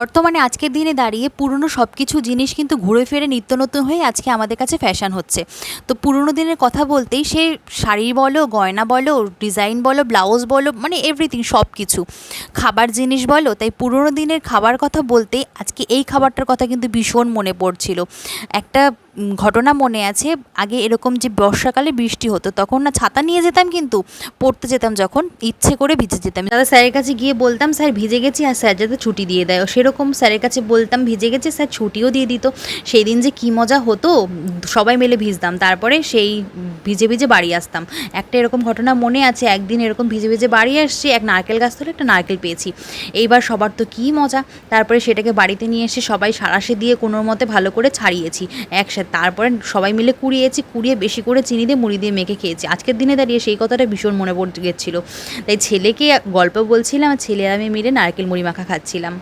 বর্তমানে আজকের দিনে দাঁড়িয়ে পুরনো সব কিছু জিনিস কিন্তু ঘুরে ফিরে নিত্য নতুন হয়ে আজকে আমাদের কাছে ফ্যাশন হচ্ছে। তো পুরনো দিনের কথা বলতেই সে শাড়ি বলো, গয়না বলো ডিজাইন বলো ব্লাউজ বলো মানে এভরিথিং সব কিছু খাবার জিনিস বলো, তাই পুরনো দিনের খাবার কথা বলতেই আজকে এই খাবারটার কথা কিন্তু ভীষণ মনে পড়ছিল। একটা ঘটনা মনে আছে, আগে এরকম যে বর্ষাকালে বৃষ্টি হতো, তখন না ছাতা নিয়ে যেতাম কিন্তু, পড়তে যেতাম যখন, ইচ্ছে করে ভিজে যেতাম। দাদা স্যারের কাছে গিয়ে বলতাম, স্যার, ভিজে গেছি আর স্যার যাতে ছুটি দিয়ে দেয়। সেরকম স্যারের কাছে বলতাম, ভিজে গেছে, স্যার ছুটিও দিয়ে দিত। সেই দিন যে কী মজা হতো, সবাই মিলে ভিজতাম। তারপরে সেই ভিজে ভিজে বাড়ি আসতাম। একটা এরকম ঘটনা মনে আছে, একদিন এরকম ভিজে ভিজে বাড়ি আসছি, এক নারকেল গাছ থেকে একটা নারকেল পেয়েছি। এইবার সবার তো কী মজা, তারপরে সেটাকে বাড়িতে নিয়ে এসে সবাই সারাশে দিয়ে কোনো মতে ভালো করে ছাড়িয়েছি, একসাথে। তারপরে সবাই মিলে কুড়িয়েছি, কুড়িয়ে বেশি করে চিনি দিয়ে মুড়ি দিয়ে মেখে খেয়েছি। আজকের দিনে দাঁড়িয়ে সেই কথাটা ভীষণ মনে পড়ে গেছিল তাই ছেলেকে গল্প বলছিলাম আর ছেলে আমি মিলে নারকেল মুড়ি মাখা খাচ্ছিলাম।